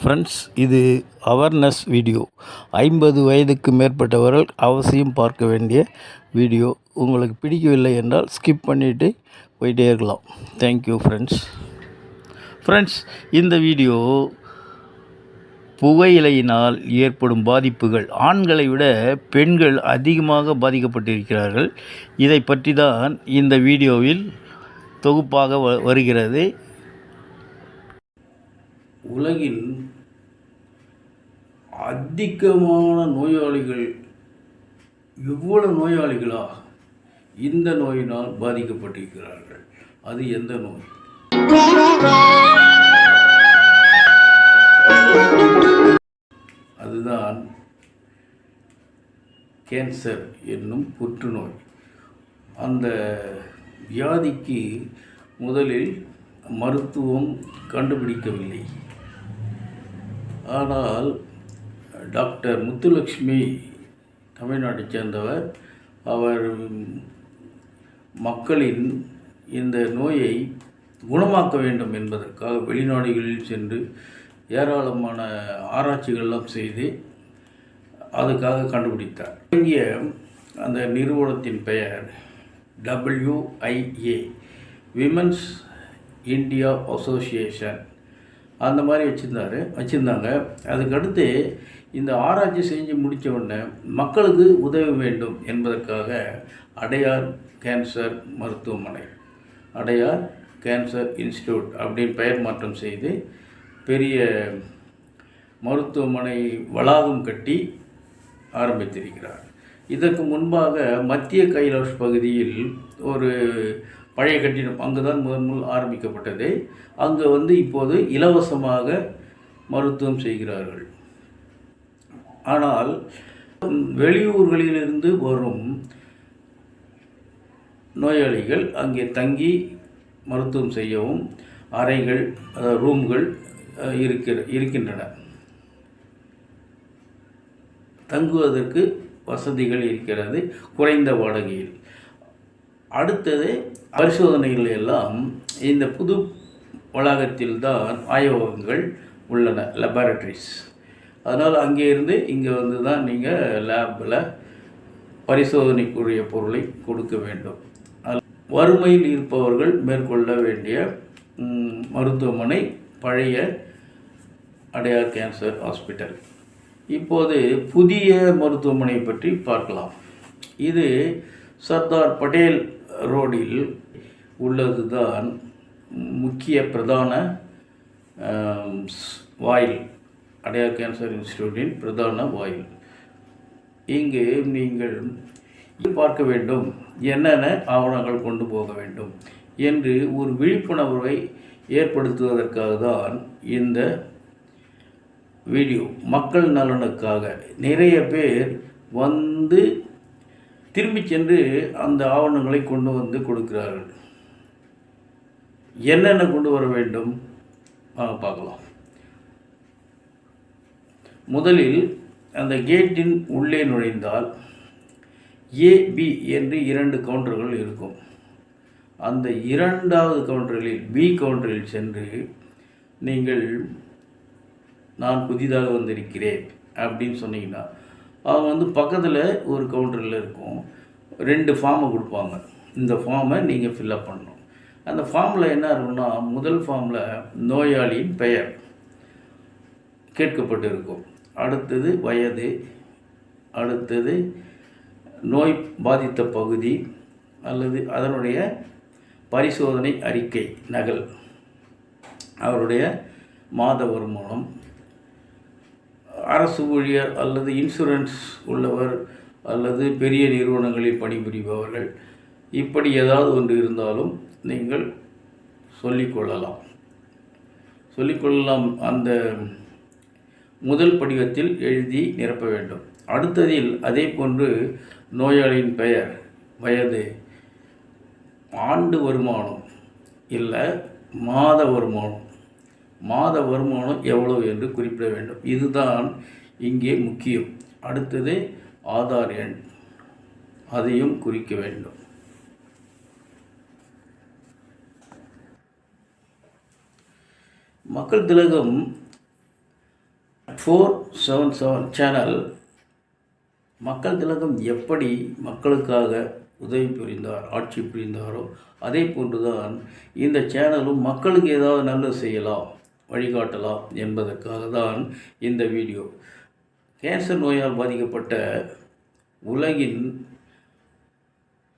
Friends இது awareness video ஐம்பது வயதுக்கு மேற்பட்டவர்கள் அவசியம் பார்க்க வேண்டிய வீடியோ உங்களுக்கு பிடிக்கவில்லை என்றால் ஸ்கிப் பண்ணிவிட்டு போயிட்டே இருக்கலாம். தேங்க்யூ ஃப்ரெண்ட்ஸ் ஃப்ரெண்ட்ஸ் இந்த வீடியோ புகையிலையினால் ஏற்படும் பாதிப்புகள். ஆண்களை விட பெண்கள் அதிகமாக பாதிக்கப்பட்டிருக்கிறார்கள். இதை பற்றி தான் இந்த வீடியோவில் தொகுப்பாக வ வருகிறது. உலகில் அதிகமான நோயாளிகள் எவ்வளவு நோயாளிகளா இந்த நோயினால் பாதிக்கப்பட்டிருக்கிறார்கள்? அது எந்த நோய்? அதுதான் கேன்சர் என்னும் புற்றுநோய். அந்த வியாதிக்கு முதலில் மருத்துவம் கண்டுபிடிக்கவில்லை. ஆனால் டாக்டர் முத்துலக்ஷ்மி தமிழ்நாட்டைச் சேர்ந்தவர். அவர் மக்களின் இந்த நோயை குணமாக்க வேண்டும் என்பதற்காக வெளிநாடுகளில் சென்று ஏராளமான ஆராய்ச்சிகள்லாம் செய்து அதுக்காக கண்டுபிடித்தார். இங்கே அந்த நிறுவனத்தின் பெயர் டபிள்யூஐஏ விமன்ஸ் இந்தியா அசோசியேஷன் அந்த மாதிரி வச்சுருந்தாரு வச்சுருந்தாங்க. அதுக்கடுத்து இந்த ஆராய்ச்சி செஞ்சு முடித்த உடனே மக்களுக்கு உதவ வேண்டும் என்பதற்காக அடையார் கேன்சர் மருத்துவமனை அடையார் கேன்சர் இன்ஸ்டியூட் அப்படின்னு பெயர் மாற்றம் செய்து பெரிய மருத்துவமனை வளாகம் கட்டி ஆரம்பித்திருக்கிறார். இதற்கு முன்பாக மத்திய கைலாஷ் பகுதியில் ஒரு பழைய கட்டிடம் அங்கு தான் முதன் முதல் ஆரம்பிக்கப்பட்டது. அங்கே வந்து இப்போது இலவசமாக மருத்துவம் செய்கிறார்கள். ஆனால் வெளியூர்களிலிருந்து வரும் நோயாளிகள் அங்கே தங்கி மருத்துவம் செய்யவும் அறைகள் அதாவது ரூம்கள் இருக்கிற இருக்கின்றன. தங்குவதற்கு வசதிகள் இருக்கிறது. குறைந்த வாடகையில். அடுத்தது பரிசோதனைகள் எல்லாம் இந்த புது வளாகத்தில் தான் ஆய்வகங்கள் உள்ளன லெபார்டரிஸ் அதனால் அங்கே இருந்து இங்கே வந்து தான் நீங்கள் லேபில் பரிசோதனைக்குரிய பொருளை கொடுக்க வேண்டும். வறுமையில் இருப்பவர்கள் மேற்கொள்ள வேண்டிய மருத்துவமனை பழைய அடையார் கேன்சர் ஹாஸ்பிட்டல். இப்போது புதிய மருத்துவமனை பற்றி பார்க்கலாம். இது சர்தார் பட்டேல் ரோடில் உள்ளது தான் முக்கிய பிரதான வாயில். அடையார் கேன்சர் இன்ஸ்டியூட்டின் பிரதான வாயில். இங்கு நீங்கள் பார்க்க வேண்டும் என்னென்ன ஆவணங்கள் கொண்டு போக வேண்டும் என்று ஒரு விழிப்புணர்வை ஏற்படுத்துவதற்காக தான் இந்த வீடியோ. மக்கள் நலனுக்காக நிறைய பேர் வந்து திரும்பி சென்று அந்த ஆவணங்களை கொண்டு வந்து கொடுக்கிறார்கள். என்னென்ன கொண்டு வர வேண்டும்? வாங்க பார்க்கலாம். முதலில் அந்த கேட்டின் உள்ளே நுழைந்தால் ஏபி என்று இரண்டு கவுண்டர்கள் இருக்கும். அந்த இரண்டாவது கவுண்டரில் பி கவுண்டரில் சென்று நீங்கள் நான் புதிதாக வந்திருக்கிறேன் அப்படின்னு சொன்னீங்கன்னா அவங்க வந்து பக்கத்தில் ஒரு கவுண்டரில் இருக்கும். ரெண்டு ஃபார்மை கொடுப்பாங்க. இந்த ஃபார்மை நீங்கள் ஃபில்அப் பண்ணணும். அந்த ஃபார்மில் என்ன இருக்கும்னா முதல் ஃபார்மில் நோயாளியின் பெயர் கேட்கப்பட்டு இருக்கும். அடுத்தது வயது அடுத்தது நோய் பாதித்த பகுதி அல்லது அதனுடைய பரிசோதனை அறிக்கை நகல். அவருடைய மாத வருமானம் அரசு ஊழியர் அல்லது இன்சூரன்ஸ் உள்ளவர் அல்லது பெரிய நிறுவனங்களில் பணிபுரிபவர்கள். இப்படி ஏதாவது ஒன்று இருந்தாலும் நீங்கள் சொல்லிக்கொள்ளலாம் சொல்லிக்கொள்ளலாம் அந்த முதல் படிவத்தில் எழுதி நிரப்ப வேண்டும். அடுத்ததில் அதே போன்று நோயாளியின் பெயர் வயது ஆண்டு வருமானம் இல்லை மாத வருமானம் மாத வருமானம் எவ்வளவு என்று குறிப்பிட வேண்டும். இதுதான் இங்கே முக்கியம். அடுத்தது ஆதார் எண். அதையும் குறிக்க வேண்டும். மக்கள் திலகம் ஃபோர் செவன் செவன் சேனல் மக்கள் திலகம் எப்படி மக்களுக்காக உதவி புரிந்தார் ஆட்சி புரிந்தாரோ அதே போன்றுதான் இந்த சேனலும் மக்களுக்கு ஏதாவது நல்லது செய்யலாம். வழிகாட்டலாம் என்பதற்காக தான் இந்த வீடியோ. கேன்சர் நோயால் பாதிக்கப்பட்ட உலகின்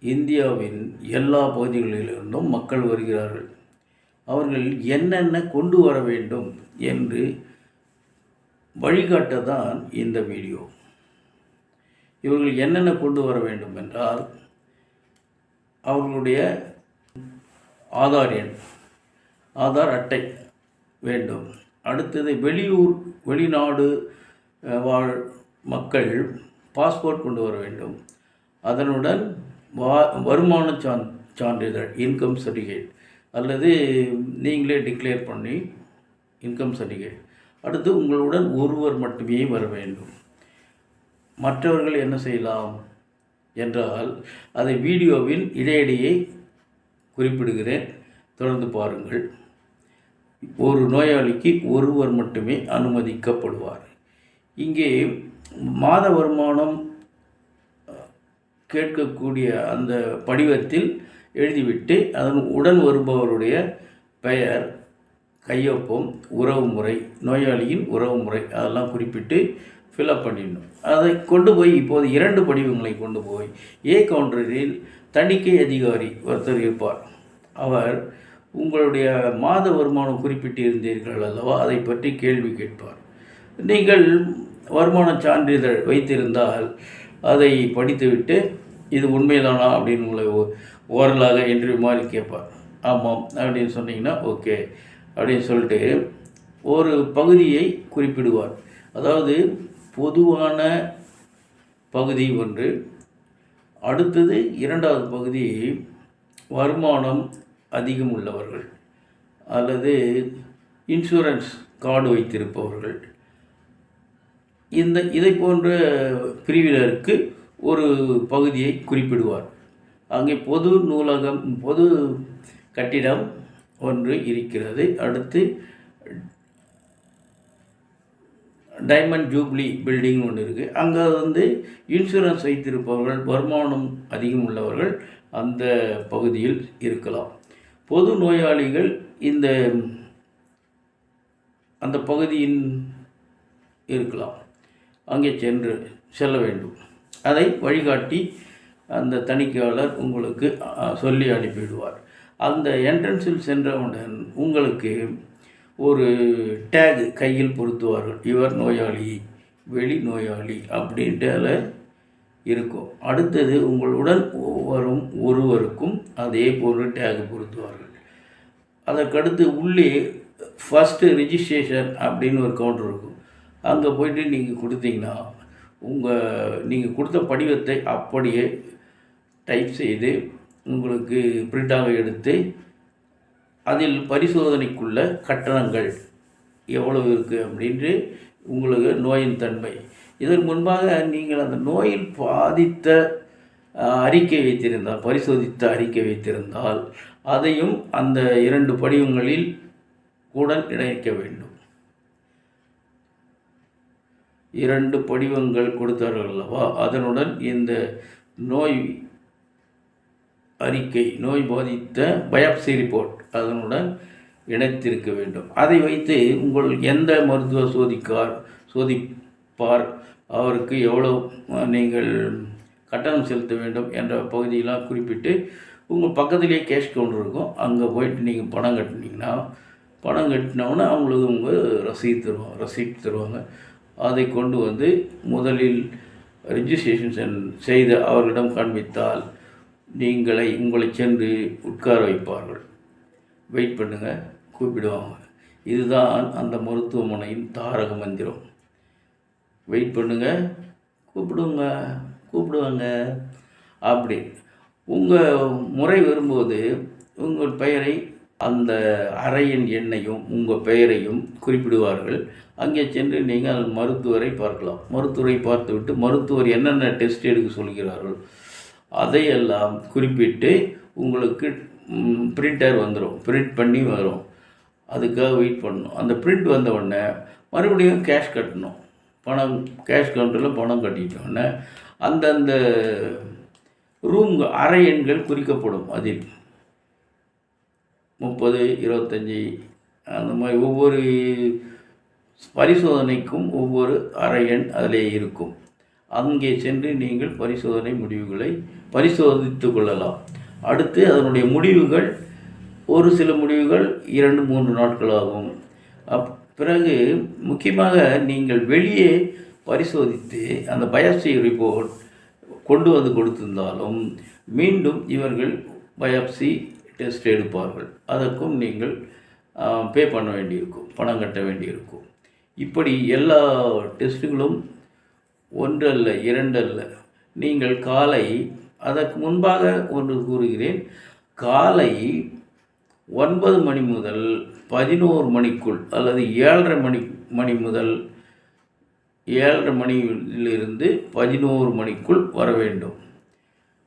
இந்தியாவின் எல்லா பகுதிகளிலிருந்தும் மக்கள் வருகிறார்கள். அவர்கள் என்னென்ன கொண்டு வர வேண்டும் என்று வழிகாட்ட தான் இந்த வீடியோ. இவர்கள் என்னென்ன கொண்டு வர வேண்டும் என்றால் அவர்களுடைய ஆதார் எண் ஆதார் அட்டை. வேண்டும். அடுத்தது வெளியூர் வெளிநாடு வாழ் மக்கள் பாஸ்போர்ட் கொண்டு வர வேண்டும். அதனுடன் வா வருமான சான் சான்றிதழ் இன்கம் சர்டிஃபிகேட் அல்லது நீங்களே டிக்ளேர் பண்ணி இன்கம் சர்டிஃபிகேட். அடுத்து உங்களுடன் ஒருவர் மட்டுமே வர வேண்டும். மற்றவர்கள் என்ன செய்யலாம் என்றால் அதை வீடியோவில் இடையிடையே குறிப்பிடுகிறேன். தொடர்ந்து பாருங்கள். ஒரு நோயாளிக்கு ஒருவர் மட்டுமே அனுமதிக்கப்படுவார். இங்கே மாத வருமானம் கேட்கக்கூடிய அந்த படிவத்தில் எழுதிவிட்டு அதன் உடன் வருபவருடைய பெயர் கையொப்பம் உறவுமுறை நோயாளியின் உறவுமுறை அதெல்லாம் குறிப்பிட்டு ஃபில்அப் பண்ணிடணும். அதை கொண்டு போய் இப்போது இரண்டு படிவங்களை கொண்டு போய் ஏ கவுண்டரில் தணிக்கை அதிகாரி ஒருத்தர் இருப்பார். அவர் உங்களுடைய மாத வருமானம் குறிப்பிட்டிருந்தீர்கள் அல்லவா? அதை பற்றி கேள்வி கேட்பார். நீங்கள் வருமான சான்றிதழ் வைத்திருந்தால் அதை படித்துவிட்டு இது உண்மைதானா அப்படின்னு உங்களை ஓரலாக இன்டர்வியூ மாதிரி கேட்பார். ஆமாம் அப்படின்னு சொன்னீங்கன்னா ஓகே அப்படின்னு சொல்லிட்டு ஒரு பகுதியை குறிப்பிடுவார். அதாவது பொதுவான பகுதி ஒன்று அடுத்தது இரண்டாவது பகுதி வருமானம் அதிகம் உள்ளவர்கள் அல்லது இன்சூரன்ஸ் கார்டு வைத்திருப்பவர்கள். இந்த இதை போன்ற பிரிவினருக்கு ஒரு பகுதியை குறிப்பிடுவார். அங்கே பொது நூலகம் பொது கட்டிடம் ஒன்று இருக்கிறது. அடுத்து டைமண்ட் ஜூப்ளி பில்டிங் ஒன்று இருக்குது அங்கே வந்து இன்சூரன்ஸ் வைத்திருப்பவர்கள் வருமானம் அதிகம் உள்ளவர்கள் அந்த பகுதியில் இருக்கலாம். பொது நோயாளிகள் இந்த அந்த பகுதியின் இருக்கலாம். அங்கே சென்று செல்ல வேண்டும். அதை வழிகாட்டி அந்த தணிக்கையாளர் உங்களுக்கு சொல்லி அனுப்பிவிடுவார். அந்த என்ட்ரன்ஸில் சென்றவுடன் உங்களுக்கு ஒரு டேகு கையில் பொருத்துவார்கள். இவர் நோயாளி வெளி நோயாளி அப்படின்ட்டு அதில் இருக்கும். அடுத்தது உங்களுடன் வரும் ஒருவருக்கும் அதே போன்று டேக் பொருத்துவார்கள். அதற்கடுத்து உள்ளே ஃபஸ்ட்டு ரிஜிஸ்ட்ரேஷன் அப்படின்னு ஒரு கவுண்டர் இருக்கும். அங்கே போயிட்டு நீங்கள் கொடுத்தீங்கன்னா உங்கள் நீங்கள் கொடுத்த படிவத்தை அப்படியே டைப் செய்து உங்களுக்கு பிரிண்டாக எடுத்து அதில் பரிசோதனைக்குள்ள கட்டணங்கள் எவ்வளவு இருக்குது அப்படின்ட்டு உங்களுக்கு நோயின் தன்மை. இதற்கு முன்பாக நீங்கள் அந்த நோயில் பாதித்த அறிக்கை வைத்திருந்தால் பரிசோதித்த அறிக்கை வைத்திருந்தால் அதையும் அந்த இரண்டு படிவங்களில் கூட இணைக்க வேண்டும். இரண்டு படிவங்கள் கொடுத்தார்கள் அல்லவா? அதனுடன் இந்த நோய் அறிக்கை நோய் பாதித்த பயாப்சி ரிப்போர்ட் அதனுடன் இணைத்திருக்க வேண்டும். அதை வைத்து உங்கள் எந்த மருத்துவ சோதிக்கார் சோதி பார் அவருக்கு எவ்வளோ நீங்கள் கட்டணம் செலுத்த வேண்டும் என்ற பகுதியெல்லாம் குறிப்பிட்டு உங்கள் பக்கத்திலேயே கேஷ் கவுண்டர் இருக்கும். அங்கே போயிட்டு நீங்கள் பணம் கட்டினீங்கன்னா பணம் கட்டினோன்னா அவங்களுக்கு உங்கள் ரசீது தருவாங்க ரசீட் தருவாங்க. அதை கொண்டு வந்து முதலில் ரிஜிஸ்ட்ரேஷன் செய்த அவர்களிடம் காண்பித்தால் நீங்களை உங்களை சென்று உட்கார வைப்பார்கள். வெயிட் பண்ணுங்கள் கூப்பிடுவாங்க. இதுதான் அந்த மருத்துவமனையின் தாரக மந்திரம். வெயிட் பண்ணுங்கள் கூப்பிடுங்க கூப்பிடுவாங்க. அப்படி. உங்கள் முறை வரும்போது உங்கள் பெயரை அந்த அறையின் எண்ணையும் உங்கள் பெயரையும் குறிப்பிடுவார்கள். அங்கே சென்று நீங்கள் மருத்துவரை பார்க்கலாம். மருத்துவரை பார்த்துவிட்டு மருத்துவர் என்னென்ன டெஸ்ட் எடுக்க சொல்கிறார்கள் அதையெல்லாம் குறிப்பிட்டு உங்களுக்கு பிரிண்டர் வந்துடும் பிரிண்ட் பண்ணி வரும். அதுக்காக வெயிட் பண்ணணும். அந்த பிரிண்ட் வந்த உடனே மறுபடியும் கேஷ் கட்டணும். பணம் கேஷ் கவுண்டரில் பணம் கட்டிட்டோன்னே அந்தந்த ரூம் அறை எண்கள் குறிக்கப்படும் அதில். முப்பது இருபத்தஞ்சி அந்த மாதிரி ஒவ்வொரு பரிசோதனைக்கும் ஒவ்வொரு அறை எண் அதிலே இருக்கும். அங்கே சென்று நீங்கள் பரிசோதனை முடிவுகளை பரிசோதித்து கொள்ளலாம். அடுத்து அதனுடைய முடிவுகள் ஒரு சில முடிவுகள் இரண்டு மூன்று நாட்கள் ஆகும் அப் பிறகு முக்கியமாக நீங்கள் வெளியே பரிசோதித்து அந்த பயாப்சி ரிப்போர்ட் கொண்டு வந்து கொடுத்திருந்தாலும் மீண்டும் இவர்கள் பயாப்சி டெஸ்ட் எடுப்பார்கள். அதற்கும் நீங்கள் பே பண்ண வேண்டியிருக்கும் பணம் கட்ட வேண்டியிருக்கும். இப்படி எல்லா டெஸ்ட்டுகளும் ஒன்றல்ல இரண்டல்ல. நீங்கள் காலை அதற்கு முன்பாக ஒன்று கூறுகிறேன் காலை ஒன்பது மணி முதல் பதினோரு மணிக்குள் அல்லது ஏழரை மணி மணி முதல் ஏழரை மணியிலிருந்து பதினோரு மணிக்குள் வர வேண்டும்.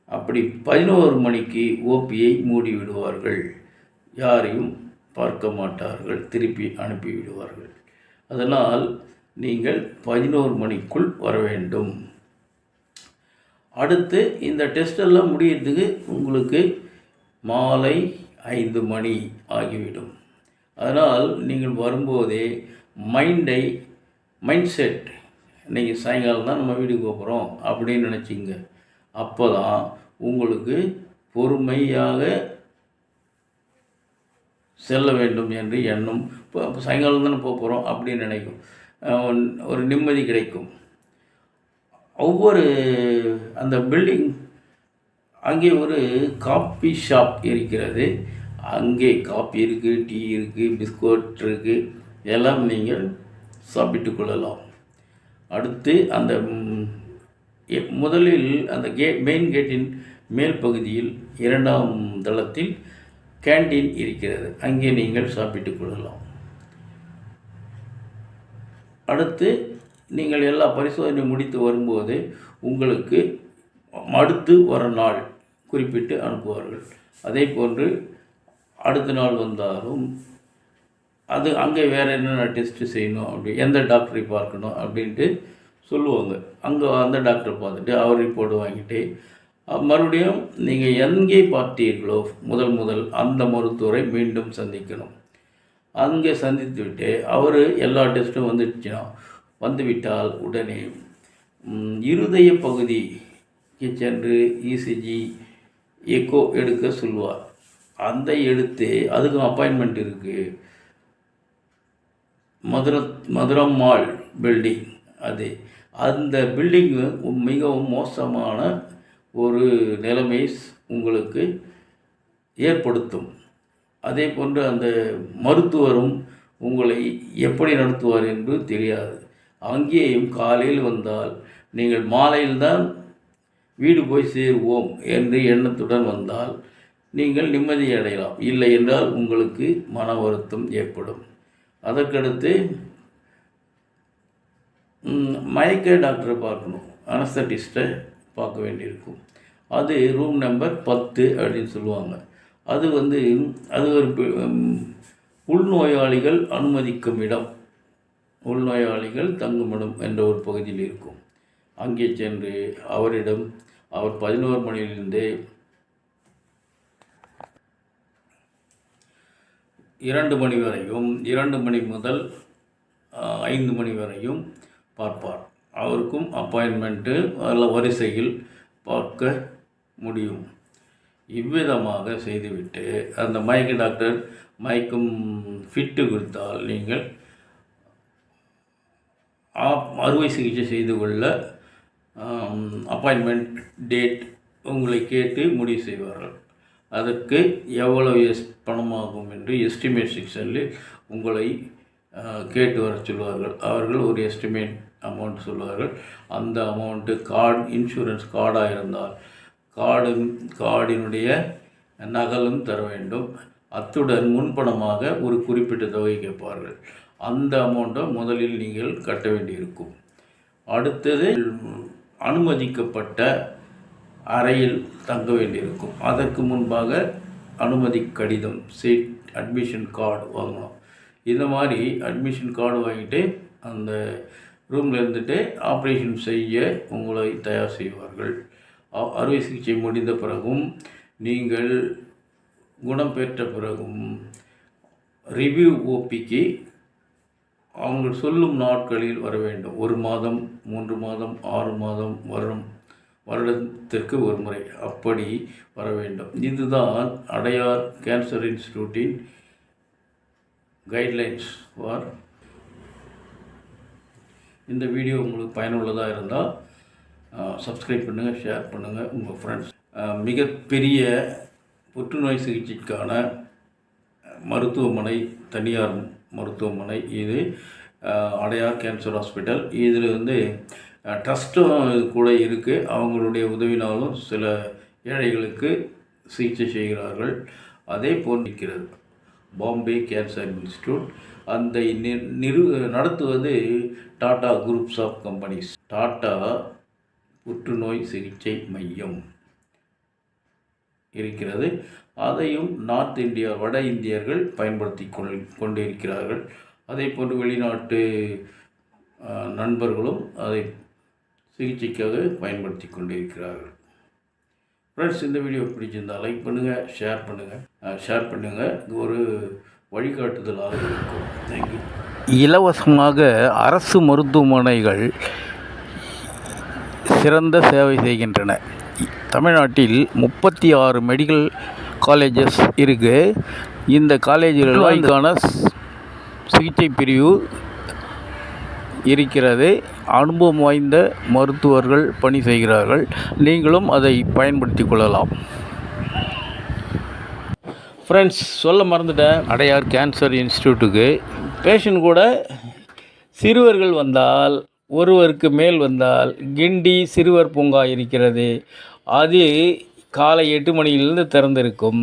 அப்படி பதினோரு மணிக்கு ஓபியை மூடி விடுவார்கள் யாரையும் பார்க்க மாட்டார்கள். திருப்பி அனுப்பிவிடுவார்கள். அதனால் நீங்கள் பதினோரு மணிக்குள் வர வேண்டும். அடுத்து இந்த டெஸ்டெல்லாம் முடியறதுக்கு உங்களுக்கு மாலை ஐந்து மணி ஆகிவிடும். அதனால் நீங்கள் வரும்போதே மைண்டை மைண்ட் செட் இன்றைக்கி சாயங்காலம் தான் நம்ம வீட்டுக்கு போகிறோம் அப்படின்னு நினச்சிங்க. அப்போ தான் உங்களுக்கு பொறுமையாக செல்ல வேண்டும் என்று எண்ணம். இப்போ இப்போ சாயங்காலம் தானே போக போகிறோம் அப்படின்னு நினைக்கும். ஒரு நிம்மதி கிடைக்கும். ஒவ்வொரு அந்த பில்டிங் அங்கே ஒரு காஃபி ஷாப் இருக்கிறது. அங்கே காஃபி இருக்குது டீ இருக்குது பிஸ்கட் இருக்குது எல்லாம் நீங்கள் சாப்பிட்டு கொள்ளலாம். அடுத்து அந்த முதலில் அந்த கே மெயின் கேட்டின் மேல் பகுதியில் இரண்டாம் தளத்தில் கேண்டீன் இருக்கிறது. அங்கே நீங்கள் சாப்பிட்டு கொள்ளலாம். அடுத்து நீங்கள் எல்லா பரிசோதனை முடித்து வரும்போது உங்களுக்கு அடுத்து ஒரு நாள் குறிப்பிட்டு அனுப்புவார்கள். அதே போன்று அடுத்த நாள் வந்தாலும் அது அங்கே வேறு என்னென்ன டெஸ்ட்டு செய்யணும் அப்படி எந்த டாக்டரை பார்க்கணும் அப்படின்ட்டு சொல்லுவாங்க. அங்கே அந்த டாக்டரை பார்த்துட்டு அவர் ரிப்போர்ட் வாங்கிட்டு மறுபடியும் நீங்கள் எங்கே பார்த்தீர்களோ முதல் முதல் அந்த மருத்துவரை மீண்டும் சந்திக்கணும். அங்கே சந்தித்து விட்டு அவர் எல்லா டெஸ்ட்டும் வந்துடுச்சுன்னா வந்துவிட்டால் உடனே இருதய பகுதிக்கு சென்று இசிஜி எக்கோ எடுக்க சொல்லுவார். அந்த எடுத்து அதுக்கும் அப்பாயின்மெண்ட் இருக்குது மதுர மதுரம் மால் பில்டிங் அது. அந்த பில்டிங் மிகவும் மோசமான ஒரு நிலைமை உங்களுக்கு ஏற்படுத்தும். அதே போன்று அந்த மருத்துவரும் உங்களை எப்படி நடத்துவார் என்று தெரியாது. அங்கேயும் காலையில் வந்தால் நீங்கள் மாலையில்தான் வீடு போய் சேருவோம் என்று எண்ணத்துடன் வந்தால் நீங்கள் நிம்மதி அடையலாம். இல்லை என்றால் உங்களுக்கு மன வருத்தம் ஏற்படும். அதற்கடுத்து மயக்க டாக்டரை பார்க்கணும். அனஸ்தட்டிஸ்ட்டை பார்க்க வேண்டியிருக்கும். அது ரூம் நம்பர் பத்து அப்படின்னு சொல்லுவாங்க. அது வந்து அது ஒரு உள்நோயாளிகள் அனுமதிக்கும் இடம். உள்நோயாளிகள் தங்குமிடம் என்ற ஒரு பகுதியில் இருக்கும். அங்கே சென்று அவரிடம் அவர் பதினோரு மணியிலிருந்து இரண்டு மணி வரையும் இரண்டு மணி முதல் ஐந்து மணி வரையும் பார்ப்பார். அவருக்கும் அப்பாயின்மெண்ட்டு அதில் வரிசையில் பார்க்க முடியும். இவ்விதமாக செய்துவிட்டு அந்த மயக்க டாக்டர் மயக்கும் ஃபிட்டு கொடுத்தால் நீங்கள் ஆப்- அறுவை சிகிச்சை செய்து கொள்ள அப்பாயின்மெண்ட் டேட் உங்களை கேட்டு முடிவு செய்வார்கள். அதற்கு எவ்வளவு எஸ் பணமாகும் என்று எஸ்டிமேட் செக்ஷனில் உங்களை கேட்டு வர சொல்வார்கள். அவர்கள் ஒரு எஸ்டிமேட் அமௌண்ட் சொல்வார்கள். அந்த அமௌண்ட்டு கார்டு இன்சூரன்ஸ் கார்டாக இருந்தால் கார்டு கார்டினுடைய நகலும் தர வேண்டும். அத்துடன் முன்பணமாக ஒரு குறிப்பிட்ட தொகை கேட்பார்கள். அந்த அமௌண்ட்டை முதலில் நீங்கள் கட்ட வேண்டியிருக்கும். அடுத்தது அனுமதிக்கப்பட்ட அறையில் தங்க வேண்டியிருக்கும். அதற்கு முன்பாக அனுமதி கடிதம் சீட் அட்மிஷன் கார்டு வாங்கணும். இந்த மாதிரி அட்மிஷன் கார்டு வாங்கிட்டு அந்த ரூமில் இருந்துட்டு ஆப்ரேஷன் செய்ய உங்களை தயார் செய்வார்கள். அறுவை சிகிச்சை முடிந்த பிறகும் நீங்கள் குணம் பெற்ற பிறகும் ரிவ்யூ ஓபிக்கு அவங்க சொல்லும் நாட்களில் வர வேண்டும். ஒரு மாதம் மூன்று மாதம் ஆறு மாதம் வருடம் வருடத்திற்கு ஒரு முறை அப்படி வர வேண்டும். இதுதான் அடையார் கேன்சர் இன்ஸ்டியூட்டின் கைட்லைன்ஸ் ஃபார் இந்த வீடியோ உங்களுக்கு பயனுள்ளதாக இருந்தால் சப்ஸ்கிரைப் பண்ணுங்கள் ஷேர் பண்ணுங்கள் உங்கள் ஃப்ரெண்ட்ஸ் மிகப்பெரிய புற்றுநோய் சிகிச்சைக்கான மருத்துவமனை தனியார் மருத்துவமனை இது. Adyar cancer hospital. இதில் வந்து ட்ரஸ்ட்டும் கூட இருக்குது அவங்களுடைய உதவினாலும் சில ஏழைகளுக்கு சிகிச்சை செய்கிறார்கள். அதே போல் இருக்கிறது. பாம்பே கேன்சர் இன்ஸ்டியூட் அந்த நி- நிறு நடத்துவது Tata groups of companies. Tata புற்றுநோய் சிகிச்சை மையம். இருக்கிறது. அதையும் நார்த் இந்தியா வட இந்தியர்கள் பயன்படுத்தி கொள் கொண்டிருக்கிறார்கள். அதே போன்று வெளிநாட்டு நண்பர்களும் அதை சிகிச்சைக்காக பயன்படுத்தி கொண்டிருக்கிறார்கள். ஃப்ரெண்ட்ஸ் இந்த வீடியோ பிடிச்சிருந்தால் லைக் பண்ணுங்கள் ஷேர் பண்ணுங்கள் ஷேர் பண்ணுங்கள் இது ஒரு வழிகாட்டுதலாக இருக்கும். தேங்க்யூ இலவசமாக அரசு மருத்துவமனைகள் சிறந்த சேவை செய்கின்றன. தமிழ்நாட்டில் முப்பத்தி ஆறு மெடிக்கல் காலேஜஸ் இருக்குது இந்த காலேஜுகளுக்கான சிகிச்சை பிரிவு இருக்கிறது. அனுபவம் வாய்ந்த மருத்துவர்கள் பணி செய்கிறார்கள். நீங்களும் அதை பயன்படுத்தி கொள்ளலாம். ஃப்ரெண்ட்ஸ் சொல்ல மறந்துட்டேன். அடையார் கேன்சர் இன்ஸ்டியூட்டுக்கு பேஷண்ட் கூட சிறுவர்கள் வந்தால் ஒருவருக்கு மேல் வந்தால் கிண்டி சிறுவர் பூங்கா இருக்கிறது. அது காலை எட்டு மணியிலிருந்து திறந்திருக்கும்.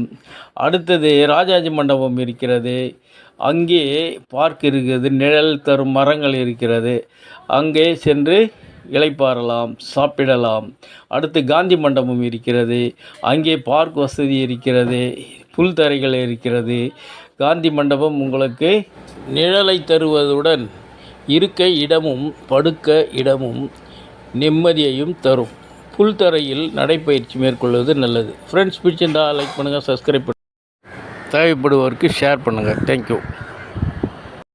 அடுத்தது ராஜாஜி மண்டபம் இருக்கிறது. அங்கே பார்க் இருக்கிறது நிழல் தரும் மரங்கள் இருக்கிறது. அங்கே சென்று இளைப்பாறலாம் சாப்பிடலாம். அடுத்து காந்தி மண்டபம் இருக்கிறது. அங்கே பார்க் வசதி இருக்கிறது புல்தரைகள் இருக்கிறது. காந்தி மண்டபம் உங்களுக்கு நிழலை தருவதுடன் இருக்க இடமும் படுக்க இடமும் நிம்மதியையும் தரும். புல்தரையில் நடைப்பயிற்சி மேற்கொள்வது நல்லது. ஃப்ரெண்ட்ஸ் பிடிச்சிருந்தால் லைக் பண்ணுங்கள் சப்ஸ்கிரைப் பண்ணுங்கள் தேவைப்படுவோருக்கு ஷேர் பண்ணுங்கள் தேங்க்யூ